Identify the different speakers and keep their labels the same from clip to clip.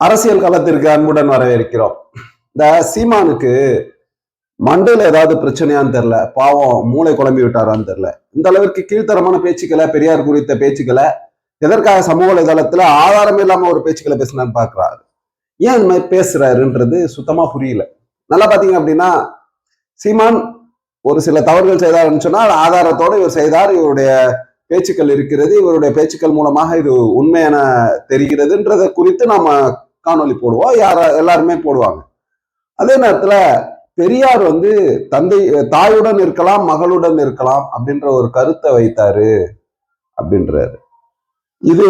Speaker 1: அரசியல் களத்திற்கு அன்புடன் வரவேற்கிறோம். இந்த சீமானுக்கு மண்டையில ஏதாவது பிரச்சனையான்னு தெரில பாவம் மூளை குழம்பி விட்டாரான்னு தெரில இந்த அளவிற்கு கீழ்த்தரமான பேச்சுக்களை பெரியார் குறித்த பேச்சுக்களை எதற்காக சமூக வலைதளத்துல ஆதாரம் இல்லாம ஒரு பேச்சுக்களை பேசினான்னு பாக்குறாரு ஏன் இந்த மாதிரி பேசுறாருன்றது சுத்தமா புரியல. நல்லா பாத்தீங்க அப்படின்னா சீமான் ஒரு சில தவறுகள் செய்தார்னு சொன்னால் ஆதாரத்தோடு இவர் செய்தார் இவருடைய பேச்சுக்கள் இருக்கிறது இவருடைய பேச்சுக்கள் மூலமாக இது உண்மையான தெரிகிறதுன்றதை குறித்து நாம காணொலி போடுவோம் யார எல்லாருமே போடுவாங்க. அதே நேரத்துல பெரியார் வந்து தந்தை தாயுடன் இருக்கலாம் மகளுடன் இருக்கலாம் அப்படின்ற ஒரு கருத்தை வைத்தாரு அப்படின்றாரு. இது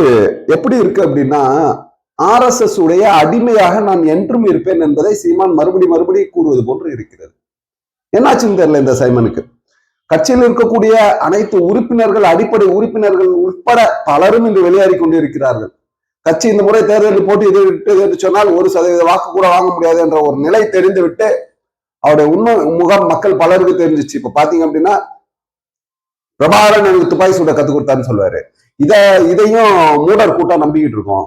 Speaker 1: எப்படி இருக்கு அப்படின்னா ஆர்எஸ்எஸ் உடைய அடிமையாக நான் என்றும் இருப்பேன் என்பதை சீமான் மறுபடி மறுபடி கூறுவது போன்று இருக்கிறது. என்னாச்சுன்னு தெரியல இந்த சைமனுக்கு. கட்சியில் இருக்கக்கூடிய அனைத்து உறுப்பினர்கள் அடிப்படை உறுப்பினர்கள் உட்பட பலரும் இன்று வெளியேறி கொண்டிருக்கிறார்கள். கட்சி இந்த முறை தேர்தலில் போட்டி எதிர்விட்டது என்று சொன்னால் ஒரு சதவீத வாக்கு கூட வாங்க முடியாது என்ற ஒரு நிலை தெரிந்து விட்டு அவருடைய உண்மை முகம் மக்கள் பலருக்கு தெரிஞ்சிச்சு. இப்ப பாத்தீங்க அப்படின்னா பிரபாகரன் எனக்கு துப்பாக்கி சூட கத்து கொடுத்தான்னு சொல்லுவாரு. இத இதையும் மூடர் கூட்டம் நம்பிக்கிட்டு இருக்கோம்.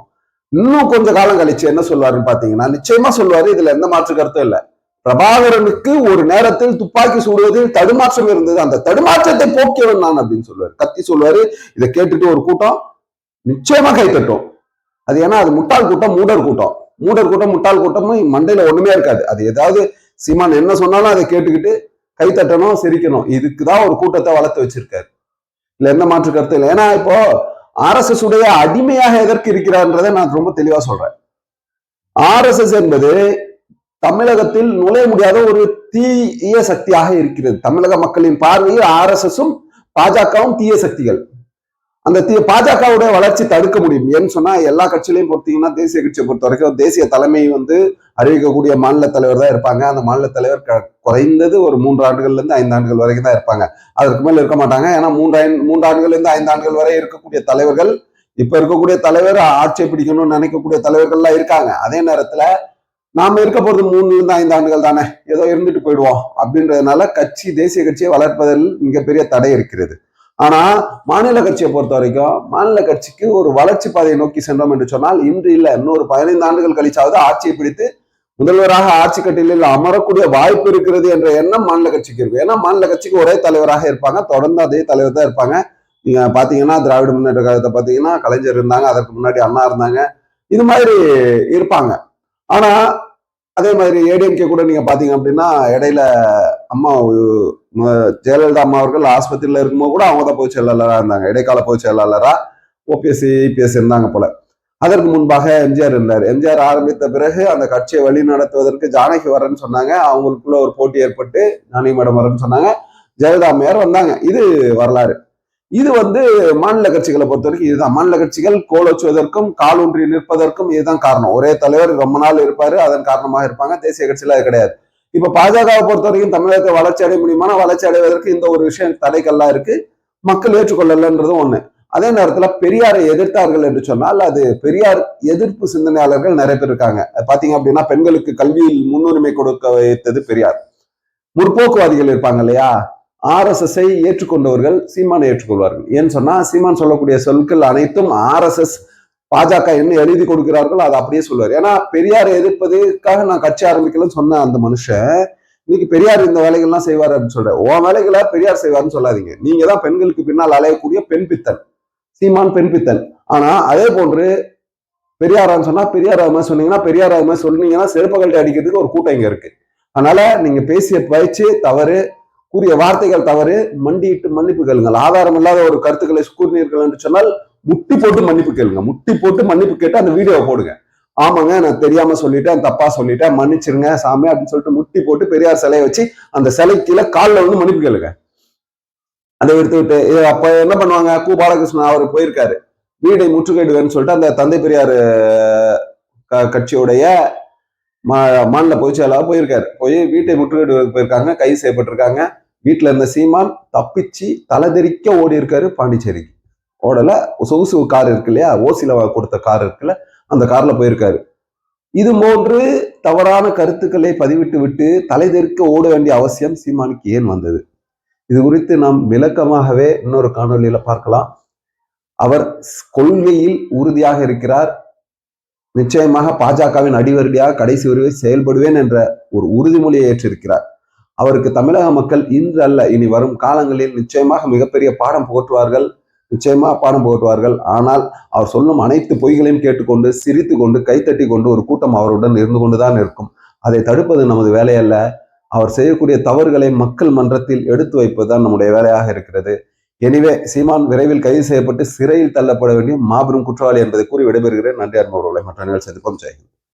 Speaker 1: இன்னும் கொஞ்ச காலம் கழிச்சு என்ன சொல்லுவாருன்னு பாத்தீங்கன்னா நிச்சயமா சொல்லுவாரு இதுல எந்த மாற்று கருத்தும் இல்லை. பிரபாகரனுக்கு ஒரு நேரத்தில் துப்பாக்கி சூடுவதில் தடுமாற்றம் இருந்தது. அந்த தடுமாற்றத்தை போக்கியவன் நான் அப்படின்னு சொல்லுவாரு. கத்தி சொல்லுவாரு. இதை கேட்டுட்டு ஒரு கூட்டம் நிச்சயமா கைத்தட்டும் அது ஏன்னா அது முட்டாள் கூட்டம் மூடர் கூட்டம். மூடர் கூட்டம் முட்டாள் கூட்டமும் மண்டையில ஒண்ணுமே இருக்காது. அது ஏதாவது சீமான் என்ன சொன்னாலும் அதை கேட்டுக்கிட்டு கைத்தட்டணும் சிரிக்கணும். இதுக்குதான் ஒரு கூட்டத்தை வளர்த்து வச்சிருக்காரு. இல்ல எந்த மாற்று கருத்து இல்லை. ஏன்னா இப்போ ஆர்எஸ்எஸ் உடைய அடிமையாக எதற்கு இருக்கிறார்ன்றதை நான் ரொம்ப தெளிவா சொல்றேன். ஆர்எஸ்எஸ் என்பது தமிழகத்தில் நுழைய முடியாத ஒரு தீய சக்தியாக இருக்கிறது. தமிழக மக்களின் பார்வையில் ஆர்எஸ்எஸும் பாஜகவும் தீய சக்திகள். அந்த பாஜகவுடைய வளர்ச்சி தடுக்க முடியும். ஏன்னு சொன்னா எல்லா கட்சியிலையும் பொறுத்தீங்கன்னா தேசிய கட்சியை பொறுத்த வரைக்கும் தேசிய தலைமை வந்து அறிவிக்கக்கூடிய மாநில தலைவர் தான் இருப்பாங்க. அந்த மாநில தலைவர் குறைந்தது ஒரு மூன்று ஆண்டுகள்ல இருந்து ஐந்து ஆண்டுகள் வரைக்கும் தான் இருப்பாங்க. அதற்கு மேல இருக்க மாட்டாங்க. ஏன்னா மூன்று மூன்று ஆண்டுகள்ல இருந்து ஐந்து ஆண்டுகள் வரை இருக்கக்கூடிய தலைவர்கள் இப்ப இருக்கக்கூடிய தலைவர் ஆட்சியை பிடிக்கணும்னு நினைக்கக்கூடிய தலைவர்கள்லாம் இருக்காங்க. அதே நேரத்துல நாம இருக்க போறது மூணுல இருந்து ஐந்து ஆண்டுகள் தானே. ஏதோ இருந்துட்டு போயிடுவோம். அப்படின்றதுனால கட்சி தேசிய கட்சியை வளர்ப்பதில் மிகப்பெரிய தடை இருக்கிறது. ஆனா மாநில கட்சியை பொறுத்த வரைக்கும் மாநில கட்சிக்கு ஒரு வளர்ச்சி பாதையை நோக்கி சென்றோம் என்று சொன்னால் இன்று இல்லை இன்னொரு பதினைந்து ஆண்டுகள் கழிச்சாவது ஆட்சியை பிடித்து முதல்வராக ஆட்சி கட்டிலில் அமரக்கூடிய வாய்ப்பு இருக்கிறது என்ற எண்ணம் மாநில கட்சிக்கு இருக்கு. ஏன்னா மாநில கட்சிக்கு ஒரே தலைவராக இருப்பாங்க தொடர்ந்து அதே தலைவர் தான் இருப்பாங்க. நீங்க பாத்தீங்கன்னா திராவிட முன்னேற்ற கழகத்தை பாத்தீங்கன்னா கலைஞர் இருந்தாங்க அதற்கு முன்னாடி அண்ணா இருந்தாங்க இது மாதிரி இருப்பாங்க. ஆனா அதே மாதிரி ஏடிஎம்கே கூட நீங்க பாத்தீங்க அப்படின்னா இடையில அம்மா ஜெயலலிதா அம்மா அவர்கள் ஆஸ்பத்திரியில இருக்கும்போது கூட அவங்க தான் பொதுச் செயலாளராக இருந்தாங்க. இடைக்கால பொதுச் செயலாளரா ஓபிஎஸ்சி ஐபிஎஸ் இருந்தாங்க போல. அதற்கு முன்பாக எம்ஜிஆர் இருந்தார். எம்ஜிஆர் ஆரம்பித்த பிறகு அந்த கட்சியை வழி நடத்துவதற்கு ஜானகி வரேன்னு சொன்னாங்க. அவங்களுக்குள்ள ஒரு போட்டி ஏற்பட்டு ஜானகி மேடம் வரேன்னு சொன்னாங்க. ஜெயலலிதா அம்மையார் வந்தாங்க. இது வரலாறு. இது வந்து மாநில கட்சிகளை பொறுத்த வரைக்கும் இதுதான். மாநில கட்சிகள் கோலோச்சுவதற்கும் காலூன்றி நிற்பதற்கும் இதுதான் காரணம். ஒரே தலைவர் ரொம்ப நாள் இருப்பாரு அதன் காரணமாக இருப்பாங்க. தேசிய கட்சியில அது கிடையாது. இப்ப பாஜகவை பொறுத்த வரைக்கும் தமிழகத்தை வளர்ச்சி அடைய முடியுமான வளர்ச்சி அடைவதற்கு இந்த ஒரு விஷயம் தடைக்கல்லாம் இருக்கு. மக்கள் ஏற்றுக்கொள்ளலன்றதும் ஒண்ணு. அதே நேரத்துல பெரியாரை எதிர்த்தார்கள் என்று சொன்னால் அது பெரியார் எதிர்ப்பு சிந்தனையாளர்கள் நிறைய பேர் இருக்காங்க. பாத்தீங்க அப்படின்னா பெண்களுக்கு கல்வியில் முன்னுரிமை கொடுக்க வைத்தது பெரியார். முற்போக்குவாதிகள் இருப்பாங்க இல்லையா? ஆர்எஸ்எஸ்ஐ ஏற்றுக்கொண்டவர்கள் சீமானை ஏற்றுக்கொள்வார்கள். ஏன்னு சொன்னால் சீமான் சொல்லக்கூடிய சொற்கள் அனைத்தும் ஆர்எஸ்எஸ் பாஜக என்ன எழுதி கொடுக்கிறார்களோ அதை அப்படியே சொல்லுவார். ஏன்னா பெரியாரை எதிர்ப்பதற்காக நான் கட்சி ஆரம்பிக்கலன்னு சொன்ன அந்த மனுஷன் இன்னைக்கு பெரியார் இந்த வேலைகள்லாம் செய்வார் அப்படின்னு சொல்றேன் உன் வேலைகளை பெரியார் செய்வார்னு சொல்லாதீங்க. நீங்க தான் பெண்களுக்கு பின்னால் அலையக்கூடிய பெண் பித்தன். சீமான் பெண் பித்தன். ஆனா அதே போன்று பெரியாரான்னு சொன்னா பெரியார் அது மாதிரி சொன்னீங்கன்னா பெரியார் அது மாதிரி சொன்னீங்கன்னா செருப்பகல்ட்டி அடிக்கிறதுக்கு ஒரு கூட்டம் இங்க இருக்கு. அதனால நீங்க பேசிய பயிற்சி தவறு கூறிய வார்த்தைகள் தவறு. மண்டியிட்டு மன்னிப்பு கேளுங்கள். ஆதாரம் இல்லாத ஒரு கருத்துக்களை கூறினீர்கள் என்று சொன்னால் முட்டி போட்டு மன்னிப்பு கேளுங்க. முட்டி போட்டு மன்னிப்பு கேட்டு அந்த வீடியோவை போடுங்க. ஆமாங்க நான் தெரியாம சொல்லிட்டேன் தப்பா சொல்லிட்டேன் மன்னிச்சிருங்க சாமி அப்படின்னு சொல்லிட்டு முட்டி போட்டு பெரியார் சிலையை வச்சு அந்த சிலை கீழே காலில் வந்து மன்னிப்பு கேளுங்க. அதை எடுத்து விட்டு அப்ப என்ன பண்ணுவாங்க? கு. பாலகிருஷ்ணன் அவர் போயிருக்காரு. வீடை முற்றுகையிடுவேன்னு சொல்லிட்டு அந்த தந்தை பெரியார் கட்சியுடைய மாநில பொதுச் செயலாளர் போயிருக்காரு. போய் வீட்டை முற்றுகையிடுவதற்கு போயிருக்காங்க கைது செய்யப்பட்டிருக்காங்க. வீட்டில் இருந்த சீமான் தப்பிச்சு தலைதெறிக்க ஓடி இருக்காரு பாண்டிச்சேரிக்கு. ஓடல சொகுசு கார் இருக்கு இல்லையா ஓசில கொடுத்த கார் இருக்குல்ல அந்த கார்ல போயிருக்காரு. இது போன்று தவறான கருத்துக்களை பதிவிட்டு விட்டு தலைதெறிக்க ஓட வேண்டிய அவசியம் சீமானுக்கு ஏன் வந்தது? இது குறித்து நாம் விளக்கமாகவே இன்னொரு காணொலியில பார்க்கலாம். அவர் கொள்கையில் உறுதியாக இருக்கிறார். நிச்சயமாக பாஜகவின் அடிவருடியாக கடைசி வரை செயல்படுவேன் என்ற ஒரு உறுதிமொழியை ஏற்றிருக்கிறார். அவருக்கு தமிழக மக்கள் இன்று அல்ல இனி வரும் காலங்களில் நிச்சயமாக மிகப்பெரிய பாடம் புகட்டுவார்கள். நிச்சயமாக பாடம் புகட்டுவார்கள். ஆனால் அவர் சொல்லும் அனைத்து பொய்களையும் கேட்டுக்கொண்டு சிரித்து கொண்டு கைத்தட்டி கொண்டு ஒரு கூட்டம் அவருடன் இருந்து கொண்டுதான் இருக்கும் அதை தடுப்பது நமது வேலையல்ல. அவர் செய்யக்கூடிய தவறுகளை மக்கள் மன்றத்தில் எடுத்து வைப்பதுதான் நம்முடைய வேலையாக இருக்கிறது. எனவே சீமான் விரைவில் கைது செய்யப்பட்டு சிறையில் தள்ளப்பட வேண்டிய மாபெரும் குற்றவாளி என்பதை கூறி விடைபெறுகிறேன். நன்றி அன்பவர்களை மற்ற நிகழ்ச்சி சந்திப்போம். ஜெயஹிந்த்